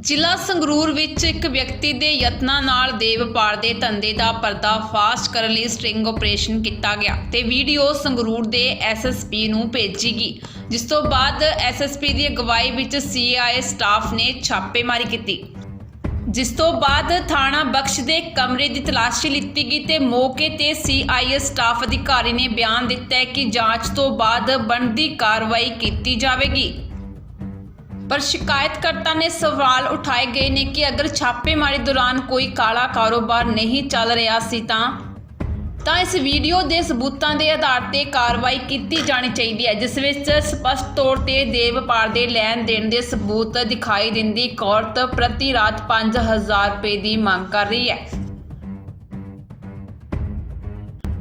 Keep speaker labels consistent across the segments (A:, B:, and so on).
A: ਜ਼ਿਲ੍ਹਾ ਸੰਗਰੂਰ ਵਿੱਚ ਇੱਕ ਵਿਅਕਤੀ ਦੇ ਯਤਨਾਂ ਨਾਲ ਦੇਵ ਪਾੜ ਦੇ ਧੰਦੇ ਦਾ ਪਰਦਾਫਾਸ਼ ਕਰਨ ਲਈ ਸਟ੍ਰਿੰਗ ਆਪਰੇਸ਼ਨ ਕੀਤਾ ਗਿਆ ਤੇ ਵੀਡੀਓ ਸੰਗਰੂਰ ਦੇ ਐਸਐਸਪੀ ਨੂੰ ਭੇਜੀ ਗਈ ਜਿਸ ਤੋਂ ਬਾਅਦ ਐਸਐਸਪੀ ਦੀ ਅਗਵਾਈ ਵਿੱਚ ਸੀਆਈਏ ਸਟਾਫ ਨੇ ਛਾਪੇਮਾਰੀ ਕੀਤੀ। ਜਿਸ ਤੋਂ ਬਾਅਦ ਥਾਣਾ ਬਖਸ਼ ਦੇ ਕਮਰੇ ਦੀ ਤਲਾਸ਼ੀ ਲਿੱਤੀ ਗਈ ਤੇ ਮੌਕੇ ਤੇ ਸੀਆਈਏ ਸਟਾਫ ਅਧਿਕਾਰੀ ਨੇ ਬਿਆਨ ਦਿੱਤਾ ਕਿ ਜਾਂਚ ਤੋਂ ਬਾਅਦ ਬਣਦੀ ਕਾਰਵਾਈ ਕੀਤੀ ਜਾਵੇਗੀ। ਪਰ ਸ਼ਿਕਾਇਤਕਰਤਾ ਨੇ ਸਵਾਲ ਉਠਾਏ ਗਏ ਨੇ ਕਿ ਅਗਰ ਛਾਪੇਮਾਰੀ ਦੌਰਾਨ ਕੋਈ ਕਾਲਾ ਕਾਰੋਬਾਰ ਨਹੀਂ ਚੱਲ ਰਿਹਾ ਸੀ ਤਾਂ? ਤਾਂ ਇਸ ਵੀਡੀਓ ਦੇ ਸਬੂਤਾਂ ਦੇ ਆਧਾਰ ਤੇ ਕਾਰਵਾਈ ਕੀਤੀ ਜਾਣੀ ਚਾਹੀਦੀ ਹੈ, ਜਿਸ ਵਿੱਚ ਸਪਸ਼ਟ ਤੌਰ ਤੇ ਦੇਵਪਾਲ ਦੇ ਲੈਣ ਦੇਣ ਦੇ ਸਬੂਤ ਦਿਖਾਈ ਦਿੰਦੀ ਔਰਤ ਪ੍ਰਤੀ ਰਾਤ 5000 ਰੁਪਏ ਦੀ ਮੰਗ ਕਰ ਰਹੀ ਹੈ।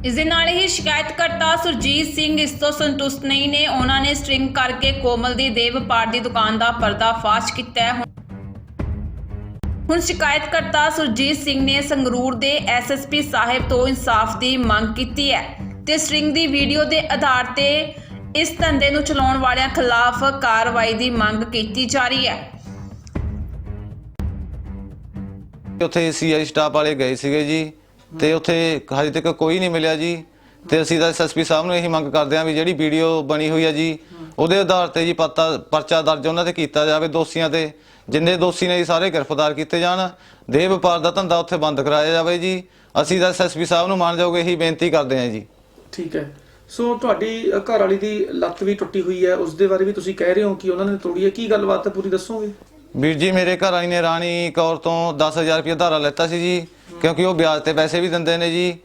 A: ਇਸ ਦੇ ਨਾਲ ਹੀ ਸ਼ਿਕਾਇਤਕਰਤਾ ਸੁਰਜੀਤ ਸਿੰਘ ਇਸ ਤੋਂ ਸੰਤੁਸ਼ਟ ਨਹੀਂ ਨੇ। ਉਹਨਾਂ ਨੇ ਸਟ੍ਰਿੰਗ ਕਰਕੇ ਕੋਮਲ ਦੀ ਦੇਵਪਾੜ ਦੀ ਦੁਕਾਨ ਦਾ ਪਰਦਾਫਾਸ਼ ਕੀਤਾ ਹੈ। ਹੁਣ ਸ਼ਿਕਾਇਤਕਰਤਾ ਸੁਰਜੀਤ ਸਿੰਘ ਨੇ ਸੰਗਰੂਰ ਦੇ ਐਸਐਸਪੀ ਸਾਹਿਬ ਤੋਂ ਇਨਸਾਫ ਦੀ ਮੰਗ ਕੀਤੀ ਹੈ ਤੇ ਸਟ੍ਰਿੰਗ ਦੀ ਵੀਡੀਓ ਦੇ ਆਧਾਰ ਤੇ ਇਸ ਧੰਦੇ ਨੂੰ ਚਲਾਉਣ ਵਾਲਿਆਂ ਖਿਲਾਫ ਕਾਰਵਾਈ ਦੀ ਮੰਗ ਕੀਤੀ ਜਾ ਰਹੀ ਹੈ।
B: ਉੱਥੇ ਸੀਆਈ ਸਟਾਫ ਵਾਲੇ ਗਏ ਸੀਗੇ ਜੀ। ਤੇ ਉੱਥੇ ਹਜੇ ਤੱਕ ਕੋਈ ਨਹੀਂ ਮਿਲਿਆ ਜੀ। ਤੇ ਅਸੀਂ ਤਾਂ ਐਸਐਸਪੀ ਸਾਹਿਬ ਨੂੰ ਇਹੀ ਮੰਗ ਕਰਦੇ ਹਾਂ ਵੀ ਜਿਹੜੀ ਵੀਡੀਓ ਬਣੀ ਹੋਈ ਹੈ ਜੀ ਉਹਦੇ ਆਧਾਰ ਤੇ ਜੀ ਪਤਾ ਪਰਚਾ ਦਰਜ ਉਹਨਾਂ ਤੇ ਕੀਤਾ ਜਾਵੇ ਦੋਸ਼ੀਆਂ ਤੇ ਜਿੰਨੇ ਦੋਸ਼ੀ ਨੇ ਜੀ ਸਾਰੇ ਗ੍ਰਿਫਤਾਰ ਕੀਤੇ ਜਾਣ। ਦੇਹ ਵਪਾਰ ਦਾ ਧੰਦਾ ਉੱਥੇ ਬੰਦ ਕਰਾਇਆ ਜਾਵੇ ਜੀ। ਅਸੀਂ ਤਾਂ ਐਸਐਸਪੀ ਸਾਹਿਬ ਨੂੰ ਮੰਨ ਜਾਓਗੇ ਇਹੀ ਬੇਨਤੀ ਕਰਦੇ ਹਾਂ ਜੀ।
C: ਠੀਕ ਹੈ। ਸੋ ਤੁਹਾਡੀ ਘਰ ਵਾਲੀ ਦੀ ਲੱਤ ਵੀ ਟੁੱਟੀ ਹੋਈ ਹੈ। ਉਸ ਦੇ ਬਾਰੇ ਵੀ ਤੁਸੀਂ ਕਹਿ ਰਹੇ ਹੋ ਕਿ ਉਹਨਾਂ ਨੇ ਤੋੜੀ ਹੈ। ਕੀ ਗੱਲਬਾਤ ਹੈ? ਪੂਰੀ ਦੱਸੋਗੇ?
B: ਵੀਰ ਜੀ ਮੇਰੇ ਘਰ ਵਾਲੀ ਨੇ ਰਾਣੀ ਕੌਰ ਤੋਂ 10000 ਰੁਪਏ ਧਾਰਾ ਲੈਤਾ ਸੀ ਜੀ। ਕਿਉਂਕਿ ਉਹ ਵਿਆਜ ਤੇ ਪੈਸੇ ਵੀ ਦਿੰਦੇ ਨੇ ਜੀ।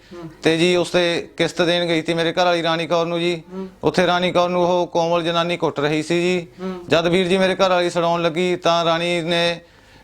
B: ਤੇ ਜੀ ਉਸ ਤੇ ਕਿਸ਼ਤ ਦੇਣ ਗਈ ਸੀ ਮੇਰੇ ਘਰ ਵਾਲੀ ਰਾਣੀ ਕੌਰ ਨੂੰ ਜੀ। ਉੱਥੇ ਰਾਣੀ ਕੌਰ ਨੂੰ ਉਹ ਕੋਮਲ ਜਨਾਨੀ ਕੁੱਟ ਰਹੀ ਸੀ ਜੀ। ਜਦ ਵੀਰ ਜੀ ਮੇਰੇ ਘਰ ਵਾਲੀ ਛਡਾਉਣ ਲੱਗੀ ਤਾਂ ਰਾਣੀ ਨੇ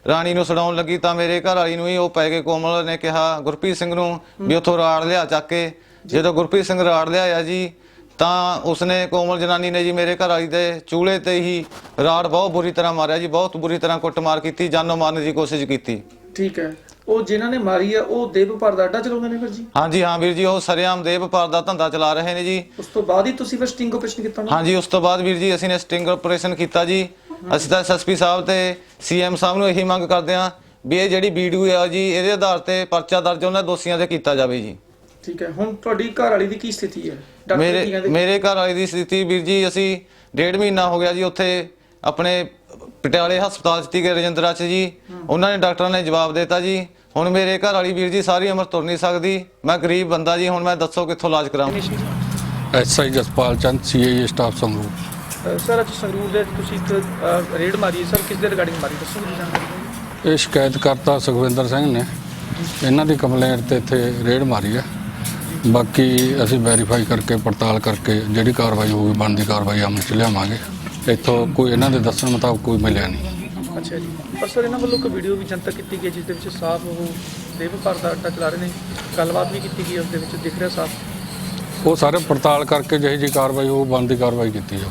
B: ਰਾਣੀ ਨੂੰ ਛਡਾਉਣ ਲੱਗੀ ਤਾਂ ਮੇਰੇ ਘਰ ਵਾਲੀ ਨੂੰ ਹੀ ਉਹ ਪੈ ਕੇ ਕੋਮਲ ਨੇ ਕਿਹਾ ਗੁਰਪ੍ਰੀਤ ਸਿੰਘ ਨੂੰ ਵੀ ਉੱਥੋਂ ਰਾੜ ਲਿਆ ਚੱਕ ਕੇ। ਜਦੋਂ ਗੁਰਪ੍ਰੀਤ ਸਿੰਘ ਰਾੜ ਲਿਆਇਆ ਜੀ ਤਾਂ ਉਸਨੇ ਕੋਮਲ ਜਨਾਨੀ ਨੇ ਜੀ ਮੇਰੇ ਘਰ ਵਾਲੀ ਦੇ ਚੂਲੇ ਤੇ ਹੀ ਰਾੜ ਬਹੁਤ ਬੁਰੀ ਤਰ੍ਹਾਂ ਮਾਰਿਆ ਜੀ ਬਹੁਤ ਬੁਰੀ ਤਰ੍ਹਾਂ ਕੁੱਟਮਾਰ ਕੀਤੀ ਜਾਨੋਂ ਮਾਰਨ ਦੀ ਕੋਸ਼ਿਸ਼ ਕੀਤੀ।
C: ਠੀਕ ਹੈ। ਉਹ ਜਿਨ੍ਹਾਂ ਨੇ ਮਾਰੀ ਹੈ ਉਹ ਦੇਵ ਵਪਾਰ ਦਾ ਅੱਡਾ ਚਲਾਉਂਦੇ ਨੇ ਫਿਰ ਜੀ?
B: ਹਾਂਜੀ ਹਾਂ ਵੀਰ ਜੀ ਉਹ ਸਰਿਆਮ ਦੇ ਵਪਾਰ ਦਾ ਧੰਦਾ ਚਲਾ ਰਹੇ ਨੇ ਜੀ।
C: ਉਸ ਤੋਂ ਬਾਅਦ ਹੀ ਤੁਸੀਂ ਫਿਰ ਸਟਿੰਗ ਆਪਰੇਸ਼ਨ ਕੀਤਾ ਨਾ
B: ਹਾਂਜੀ ਉਸ ਤੋਂ ਬਾਅਦ ਵੀਰ ਜੀ ਅਸੀਂ ਨੇ ਸਟਿੰਗ ਆਪਰੇਸ਼ਨ ਕੀਤਾ ਜੀ। ਅਸੀਂ ਤਾਂ ਐਸਐਸਪੀ ਸਾਹਿਬ ਤੇ ਸੀਐਮ ਸਾਹਿਬ ਨੂੰ ਇਹੀ ਮੰਗ ਕਰਦੇ ਹਾਂ ਵੀ ਇਹ ਜਿਹੜੀ ਵੀਡੀਓ ਹੈ ਜੀ ਇਹਦੇ ਆਧਾਰ ਤੇ ਪਰਚਾ ਦਰਜ ਉਹਨਾਂ ਦੋਸ਼ੀਆਂ ਤੇ ਕੀਤਾ ਜਾਵੇ ਜੀ।
C: ਠੀਕ ਹੈ। ਹੁਣ ਤੁਹਾਡੀ ਘਰ ਵਾਲੀ ਦੀ ਕੀ ਸਥਿਤੀ ਹੈ? ਡਾਕਟਰ ਕੀ
B: ਮੇਰੇ
C: ਕਹਿੰਦੇ?
B: ਮੇਰੇ ਘਰ ਵਾਲੀ ਦੀ ਸਥਿਤੀ ਵੀਰ ਜੀ ਅਸੀਂ ਡੇਢ ਮਹੀਨਾ ਹੋ ਗਿਆ ਜੀ ਉੱਥੇ ਆਪਣੇ ਪਟਿਆਲੇ ਹਸਪਤਾਲ ਚ ਤੀਗੇ ਰਜਿੰਦਰਾ ਚ ਜੀ। ਉਹਨਾਂ ਨੇ ਡਾਕਟਰਾਂ ਨੇ ਜਵਾਬ ਦਿੱਤਾ ਜੀ ਹੁਣ ਮੇਰੇ ਘਰ ਵਾਲੀ ਵੀਰ ਜੀ ਸਾਰੀ ਉਮਰ ਤੁਰ ਨਹੀਂ ਸਕਦੀ। ਮੈਂ ਗਰੀਬ ਬੰਦਾ ਜੀ ਹੁਣ ਮੈਂ ਦੱਸੋ ਕਿੱਥੋਂ ਇਲਾਜ ਕਰਾਵਾਂ
D: SI Jaspal Chand CIA staff Sangrur.
C: Sir ਅੱਜ ਸੰਗਰੂਰ ਦੇ ਤੁਸੀਂ ਇੱਕ ਰੇਡ ਮਾਰੀ ਸਰ ਕਿਸ ਦੇ ਰਿਗਾਰਡਿੰਗ ਮਾਰੀ? ਦੱਸੋ ਜੀ ਜਾਣਕਾਰੀ
D: ਇਹ ਸ਼ਿਕਾਇਤਕਰਤਾ ਸੁਖਵਿੰਦਰ ਸਿੰਘ ਨੇ। ਇਹਨਾਂ ਦੀ ਕੰਪਲੇਂਟ ਤੇ ਇੱਥੇ ਰੇਡ ਮਾਰੀ ਹੈ। ਬਾਕੀ ਅਸੀਂ ਵੈਰੀਫਾਈ ਕਰਕੇ ਪੜਤਾਲ ਕਰਕੇ ਜਿਹੜੀ ਕਾਰਵਾਈ ਹੋਊਗੀ ਬਣਦੀ ਕਾਰਵਾਈ ਅਮਲ ਚ ਲਿਆਵਾਂਗੇ। ਇੱਥੋਂ ਕੋਈ ਇਹਨਾਂ ਦੇ ਦੱਸਣ ਮੁਤਾਬਕ ਕੋਈ ਮਿਲਿਆ ਨਹੀਂ।
C: ਅੱਛਾ ਜੀ। ਪਰ ਸਰ ਇਹਨਾਂ ਵੱਲੋਂ ਇੱਕ ਵੀਡੀਓ ਵੀ ਜਨਤਕ ਕੀਤੀ ਗਈ ਹੈ ਜਿਸ ਦੇ ਵਿੱਚ ਸਾਫ਼ ਉਹ ਦੇਵ ਵਪਾਰ ਦਾ ਅੱਡਾ ਚਲਾ ਰਹੇ ਨੇ। ਗੱਲਬਾਤ ਵੀ ਕੀਤੀ ਗਈ ਹੈ ਉਸ ਦੇ ਵਿੱਚ ਦਿਖ ਰਿਹਾ ਸਾਫ਼।
D: ਉਹ ਸਾਰੇ ਪੜਤਾਲ ਕਰਕੇ ਜਿਹੀ ਜੀ ਕਾਰਵਾਈ ਹੋਊ ਬਣਦੀ ਕਾਰਵਾਈ ਕੀਤੀ ਜਾਊ